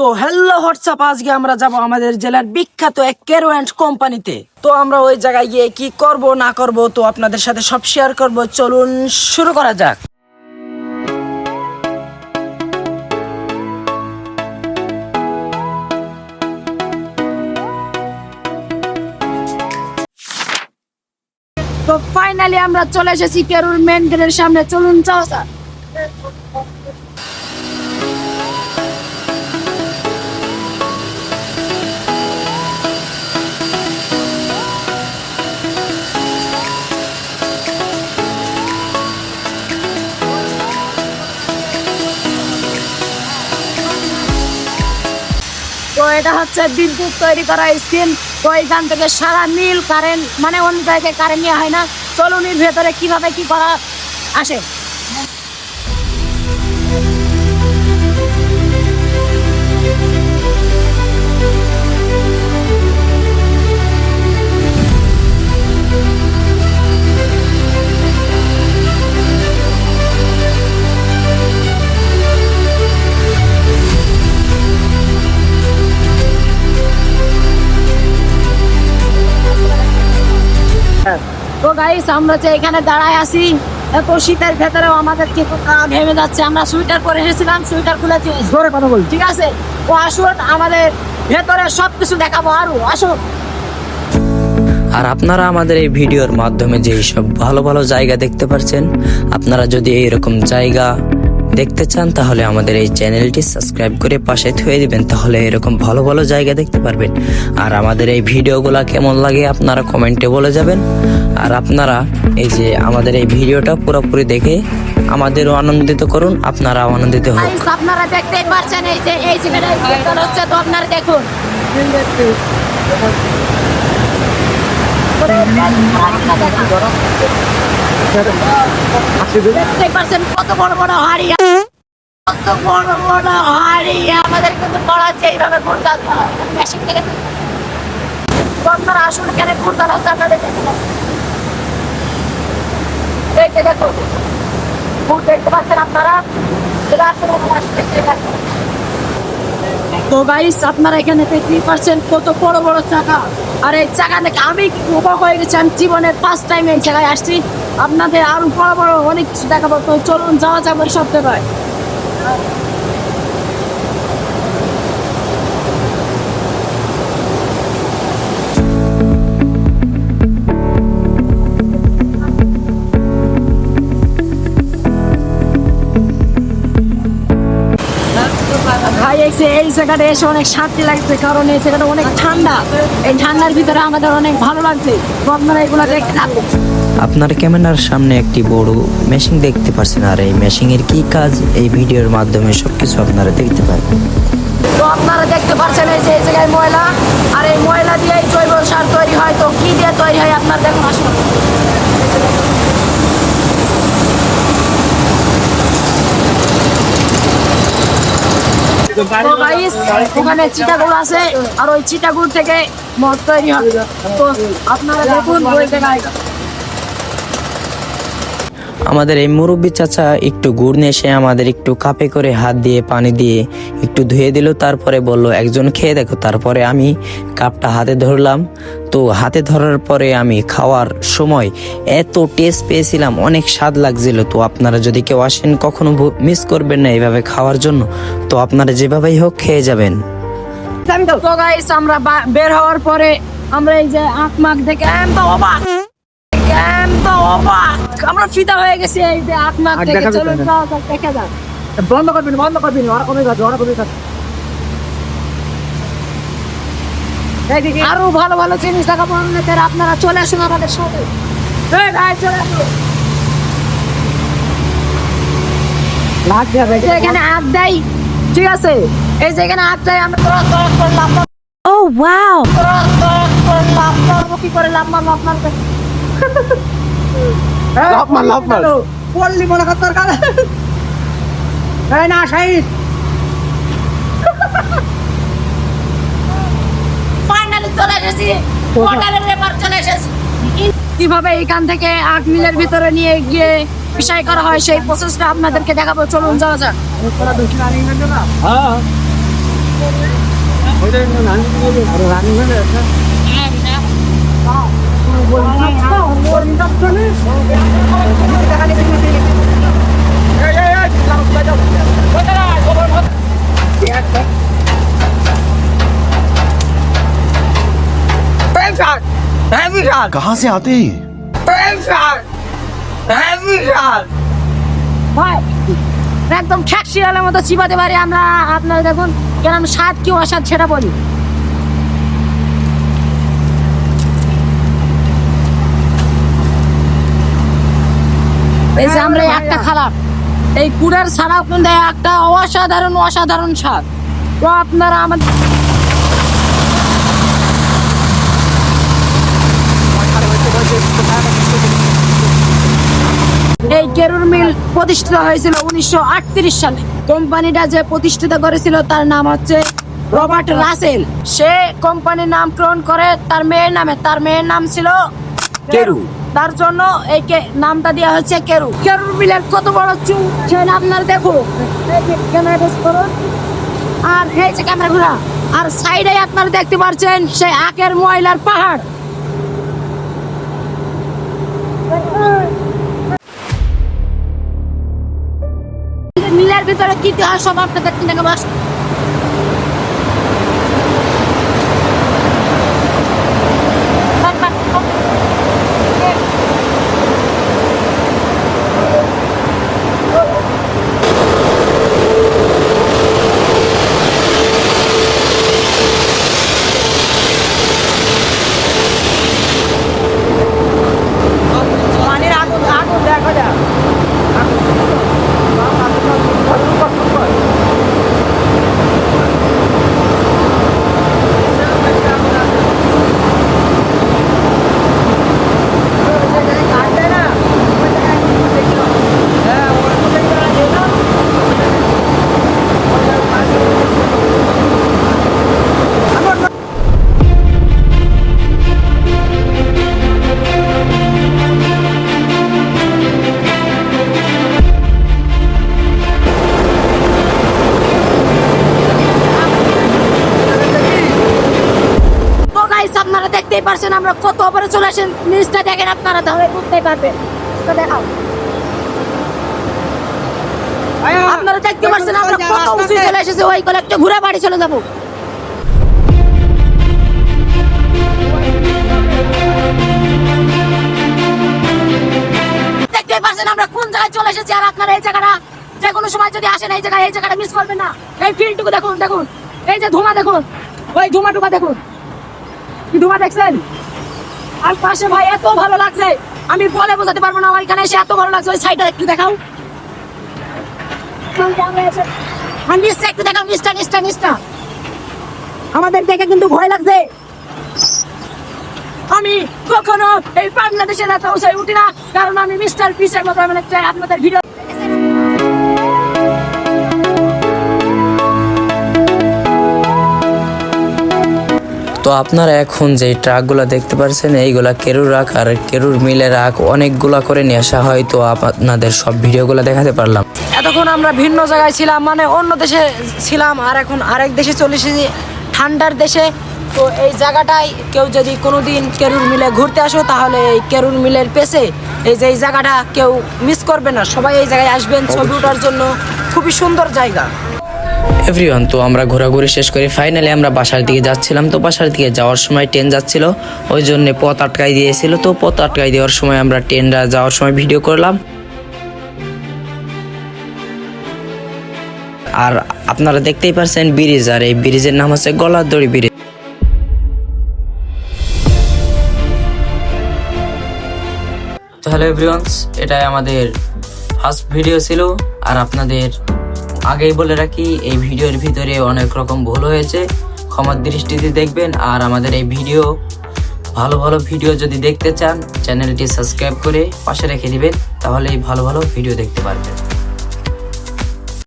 তো hello WhatsApp আজকে আমরা যাব আমাদের জেলার বিখ্যাত এক কেরোয়ান্ট কোম্পানিতে তো। আমরা ওই জায়গায় গিয়ে কি করব, না করব, তো আপনাদের সাথে সব শেয়ার করব। চলুন শুরু করা যাক। তো ফাইনালি আমরা চলে এসেছি কেরুর মেন গেটের সামনে। চলুন যাও এটা হচ্ছে বিদ্যুৎ তৈরি করা স্কিম তো এখান থেকে সারা নীল কারেন্ট মানে অন্য জায়গায় কারেন্ট নেওয়া হয় না। চলুনির ভেতরে কীভাবে কি করা আসে? গাইস আমরা যে এখানে দাঁড়ায় আছি এত শীতের ভেতরে আমাদের কি ঘেমে যাচ্ছে। আমরা সুইটার পরে এসেছিলাম সুইটার খুলেছি জোরে কথা বল। ঠিক আছে? ও আসুন আমাদের ভেতরে সবকিছু দেখাবো। আরও আসুন। আর আপনারা আমাদের এই ভিডিওর মাধ্যমে যেই সব ভালো ভালো জায়গা দেখতে পাচ্ছেন আপনারা যদি এইরকম জায়গা দেখতে চান তাহলে আমাদের এই চ্যানেলটি সাবস্ক্রাইব করে পাশে থুয়ে দিবেন তাহলে এরকম ভালো ভালো জায়গা দেখতে পারবেন। আর আমাদের এই ভিডিওগুলা কেমন লাগে আপনারা কমেন্টে বলে যাবেন। আর আপনারা এই যে আমাদের এই ভিডিওটা পুরোপুরি দেখে আমাদেরও আনন্দিত করুন আপনারাও আনন্দিত হোক গাইস আপনারা দেখতেই পাচ্ছেন এই যে এই হচ্ছে তো আপনারা দেখুন। কত বড় বড় হাড়ি। কত বড় বড় হাড়ি। আমাদের কিন্তু পড়াচ্ছে এইভাবে ঘুরতে মেশিন থেকে আসুন এখানে ঘুরতে হচ্ছে আপনাদের দেখুন দেখুন ভূত দেখতে পাচ্ছেন আপনারা? আসলে দেখুন। তো গাইস আপনারা এখানে দেখতেই পাচ্ছেন কত বড় বড় চাকা। আর এই চাকা দেখে আমি উপভোগ হয়ে গেছি, আমি জীবনের ফার্স্ট টাইম এই জায়গায় আসছি। আপনাদের আরও বড় বড় অনেক কিছু দেখাবো, তো চলুন যাওয়া যাবে সব জায়গায় জায়গাটা এসে অনেক শান্তি লাগছে কারণ এই জায়গাটা অনেক ঠান্ডা। এই ঠান্ডার ভিতরে আমাদের অনেক ভালো লাগছে। আপনারা এগুলো দেখতে থাকুন। আপনার ক্যামেরার সামনে একটি বড় মেশিন দেখতে পাচ্ছেন আর এই মেশিনের কি কাজ? এই ভিডিওর মাধ্যমে সবকিছু আপনারা দেখতে পারবেন তো আপনারা দেখতে পাচ্ছেন এই যে এই জায়গায় ময়লা আর এই ময়লা দিয়ে জৈব সার তৈরি হয়। তো কি দিয়ে তৈরি হয় আপনারা দেখুন আসুন তো গাইস ওখানে চিটাগুলো আছে, আর ওই চিটাগুড় থেকে মদ তৈরি হবে তো আপনারা দেখুন ওই জায়গায় আমাদের এই মুরব্বী চাচা একটু গুড় নিয়ে এসে আমাদের একটু কাপে করে হাত দিয়ে, পানি দিয়ে একটু ধুয়ে দিল, তারপরে বলল, একজন খেয়ে দেখো। তারপরে আমি কাপটা হাতে ধরলাম। তো হাতে ধরার পরে আমি খাওয়ার সময় এত টেস্ট পেয়েছিলাম, অনেক স্বাদ লাগছিল। তো আপনারা যদি কেউ আসেন, কখনো মিস করবেন না এইভাবে খাওয়ার জন্য। তো আপনারা যেভাবেই হোক খেয়ে যাবেন। আমরা বের হওয়ার পরে আমরা এই যে আঁক মাক দেখে তো অবাক। তো অবাক। আমরা ফিদা হয়ে গেছি এই যে আঁক মাক দেখে চলুন দেখে যান বন্ধ করবেন বন্ধ করবেন ওরা কমে গেছে ওরা কমে গেছে। আরও ভালো ভালো জিনিস দেখাবো আপনাদের আপনারা চলে আসুন আমাদের সাথে। এই ভাই চলে আসুন। এখানে দেয় ঠিক আছে? এই যে এখানে আঁক দেয় আমরা তোরা তোরা করে লাভ ও ওয়াও! তোরা তোরা করে কি করে লাভ মারবো আপনার লাভ মার লাভ মার পড়লি মনে কর তোর কাছে এই না শাহিদ। ফাইনালি চলে এসেছি। হোটেলের ব্যাপার চলে এসেছি। কীভাবে এখান থেকে আট মিলের ভিতরে নিয়ে গিয়ে বিষয় করা হয় সেই প্রসেসটা আপনাদেরকে দেখাবো। চলুন যাওয়া যাক। হ্যাঁ। कहाँ से आते हैं ये? ভাই একদম ঠ্যাক শিয়ালের মতো চিবাতে পারি আমরা আপনারা দেখুন কেন স্বাদ কি অস্বাদ সেটা বলি এই যে আমরা একটা খারাপ এই কুড়ের ছাড়া কিন্তু একটা অসাধারণ অসাধারণ স্বাদ তো আপনারা আমাদের এই কেরুর মিল প্রতিষ্ঠিত হয়েছিল উনিশশো আটত্রিশ সালে। কোম্পানিটা যে প্রতিষ্ঠিত করেছিল তার নাম হচ্ছে রবার্ট রাসেল। সে কোম্পানির নামকরণ করে তার মেয়ের নামে তার মেয়ের নাম ছিল কেরু। তার জন্য এই নামটা দেওয়া হচ্ছে কেরু। কেরুর মিলের কত বড় চুল সেটা আপনারা দেখো। ক্যামেরা বেস করুন। আর এই যে ক্যামেরা ঘোরা। আর সাইডে আপনারা দেখতে পাচ্ছেন সেই আখের ময়লার পাহাড়। মিলের ভিতরে কি কি হয় সব আপনাদের উপরে চলে আসেন নিউজটা দেখেন আপনারা তাহলে বুঝতেই পারবেন। দেখাও। আপনারা দেখতে পাচ্ছেন আমরা কত উঁচু চলে এসেছি ওই করে একটা ঘুরে বাড়ি চলে যাব। পাচ্ছেন আমরা কোন জায়গায় চলে এসেছি আর আপনারা এই জায়গাটা যে কোনো সময় যদি আসেন এই জায়গায় এই জায়গাটা মিস করবেন না। এই ফিল্ডটুকু দেখুন দেখুন। এই যে ধোঁয়া দেখুন। ওই ধোঁয়া টুকা দেখুন। কি ধোঁয়া দেখছেন? আর পাশে ভাই, এত ভালো লাগছে। আমি বলে বোঝাতে পারব না, আমার এখানে এসে এত ভালো লাগছে। ওই সাইডটা একটু দেখাও। একটু দেখাও আমাদের দেখে কিন্তু ভয় লাগছে। আমি কখনো এই বাংলাদেশের এত উঠি না, কারণ আমি মিস্টার পিসের মতো, আমি আপনাদের ভিডিও তো আপনারা এখন যে ট্রাকগুলো দেখতে পাচ্ছেন এইগুলা কেরুর রাখ আর কেরুর মিলের রাখ অনেকগুলা করে নিয়ে আসা হয়। তো আপনাদের সব ভিডিওগুলো দেখাতে পারলাম। এতক্ষণ আমরা ভিন্ন জায়গায় ছিলাম মানে অন্য দেশে ছিলাম আর এখন আরেক দেশে চলে এসেছি ঠান্ডার দেশে। তো এই জায়গাটায় কেউ যদি কোনো দিন কেরুর মিলে ঘুরতে আসো তাহলে এই কেরুর মিলের পেছে। এই যে এই জায়গাটা কেউ মিস করবে না। সবাই এই জায়গায় আসবেন ছবি ওঠার জন্য। খুবই সুন্দর জায়গা। এভরিওয়ান তো আমরা ঘোরাঘুরি শেষ করে ফাইনালি আমরা বাসার দিকে যাচ্ছিলাম। তো বাসার দিকে যাওয়ার সময় ট্রেন যাচ্ছিল। ওই জন্য পথ আটকাই দিয়েছিল। তো পথ আটকাই দেওয়ার সময় আমরা ট্রেনটা যাওয়ার সময় ভিডিও করলাম। আর আপনারা দেখতেই পারছেন ব্রিজ আর এই ব্রিজের নাম হচ্ছে গলারদড়ি ব্রিজ হ্যালো এভরিওয়ানস এটাই আমাদের ফার্স্ট ভিডিও ছিল। আর আপনাদের আগেই বলে রাখি, এই ভিডিওর ভিতরে অনেক রকম ভুল হয়েছে। ক্ষমার দৃষ্টিতে দেখবেন, আর আমাদের এই ভিডিও, ভালো ভালো ভিডিও যদি দেখতে চান, চ্যানেলটি সাবস্ক্রাইব করে পাশে রেখে দিবেন তাহলে এই ভালো ভালো ভিডিও দেখতে পারবেন।